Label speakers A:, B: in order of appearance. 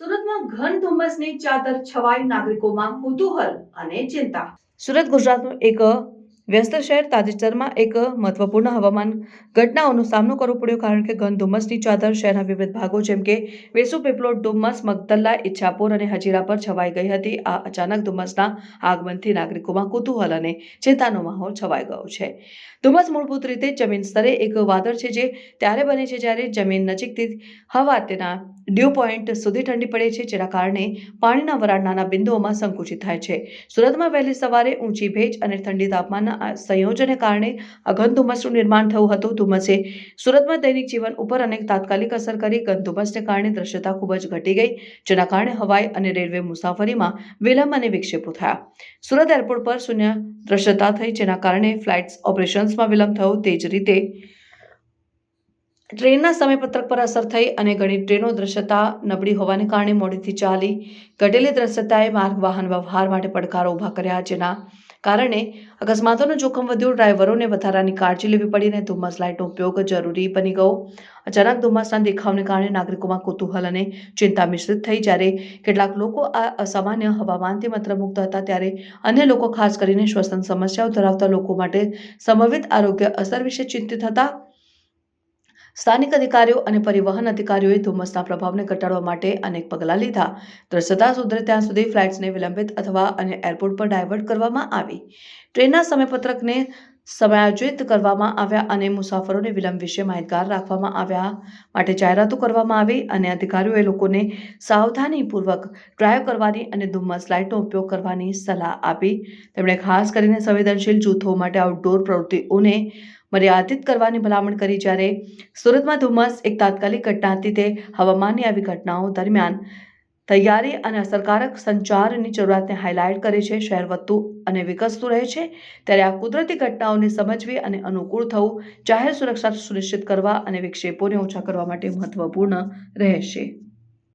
A: સુરતમાં ઘન ધુમ્મસની ચાદર છવાઈ નાગરિકોમાં કુતૂહલ અને ચિંતા. સુરત ગુજરાતનું એક વ્યસ્ત શહેર તાજેતરમાં એક મહત્વપૂર્ણ હવામાન ઘટનાઓનો સામનો કરવો પડ્યો, કારણ કે ઘન ધુમ્મસની ચાદર શહેરના વિવિધ ભાગો, જેમ કે વેસુ પીપલોદ ધુમ્મસ મગદલ્લા ઇચ્છાપુર અને હજીરા પર છવાઈ ગઈ હતી. આ અચાનક ધુમ્મસના આગમનથી નાગરિકોમાં કુતૂહલ અને ચિંતાનો માહોલ છવાઈ ગયો છે. ધુમ્મસ મૂળભૂત રીતે જમીન સ્તરે એક વાદળ છે, જે ત્યારે બને છે જ્યારે જમીન નજીકથી હવા તેના ડ્યુ પોઈન્ટ સુધી ઠંડી પડે છે, જેના કારણે પાણીના વરાળ નાના બિંદુઓમાં સંકુચિત થાય છે. સુરતમાં વહેલી સવારે ઊંચી ભેજ અને ઠંડી તાપમાનના આ સંયોજને કારણે અઘન ધુમ્મસનું નિર્માણ થયું હતું. ધુમ્મસે સુરતમાં દૈનિક જીવન ઉપર અનેક તાત્કાલિક અસર કરી. ઘન ધુમ્મસને કારણે દ્રશ્યતા ખૂબ જ ઘટી ગઈ, જેના કારણે હવાઈ અને રેલવે મુસાફરીમાં વિલંબ અને વિક્ષેપો થયા. સુરત એરપોર્ટ પર શૂન્ય દ્રશ્યતા થઈ, જેના કારણે ફ્લાઇટ્સ ઓપરેશન્સમાં વિલંબ થયો. તે જ રીતે ટ્રેનના સમયપત્રક પર અસર થઈ અને ઘણી ટ્રેનો દ્રશ્યતા નબળી હોવાને કારણે મોડીથી ચાલી ઘટેલી દ્રશ્યતાએ માર્ગ વાહન વ્યવહાર માટે પડકારો ઊભા કર્યા, જેના કારણે અકસ્માતોનું જોખમ વધ્યું, ડ્રાઈવરોને વધારાની કાળજી લેવી પડી અને ધુમ્મસ લાઇટનો ઉપયોગ જરૂરી બની ગયો. અચાનક ધુમ્મસના દેખાવને કારણે નાગરિકોમાં કુતૂહલ અને ચિંતા મિશ્રિત થઈ. જ્યારે કેટલાક લોકો આ અસામાન્ય હવામાનથી મંત્રમુગ્ધ હતા, ત્યારે અન્ય લોકો ખાસ કરીને શ્વસન સમસ્યાઓ ધરાવતા લોકો માટે સંભવિત આરોગ્ય અસર વિશે ચિંતિત હતા. સ્થાનિક અધિકારીઓ અને પરિવહન અધિકારીઓએ ધુમ્મસના પ્રભાવને ઘટાડવા માટે અનેક પગલાં લીધા. દ્રશ્યતા સુધરે ત્યાં સુધી ફ્લાઇટ્સને વિલંબિત અથવા અને એરપોર્ટ પર ડાયવર્ટ કરવામાં આવી. ટ્રેનના સમયપત્રકને સમાયોજિત કરવામાં આવ્યા અને મુસાફરોને વિલંબ વિશે માહિતગાર રાખવામાં આવ્યા માટે જાહેરાતો કરવામાં આવી અને અધિકારીઓએ લોકોને સાવધાનીપૂર્વક ડ્રાઈવ કરવાની અને ધુમ્મસ લાઇટનો ઉપયોગ કરવાની સલાહ આપી. તેમણે ખાસ કરીને સંવેદનશીલ જૂથો માટે આઉટડોર પ્રવૃત્તિઓને મર્યાદિત કરવાની ભલામણ કરી જ્યારે સુરતમાં ધુમ્મસ એક તાત્કાલિક ઘટના હતી તે હવામાનની આવી ઘટનાઓ દરમિયાન તૈયારી અને અસરકારક સંચારની જરૂરિયાતને હાઇલાઇટ કરે છે, શહેર વધતું અને વિકસતું રહે છે, ત્યારે આ કુદરતી ઘટનાઓને સમજવી અને અનુકૂળ થવું, જાહેર સુરક્ષા સુનિશ્ચિત કરવા અને વિક્ષેપોને ઓછા કરવા માટે મહત્વપૂર્ણ રહેશે.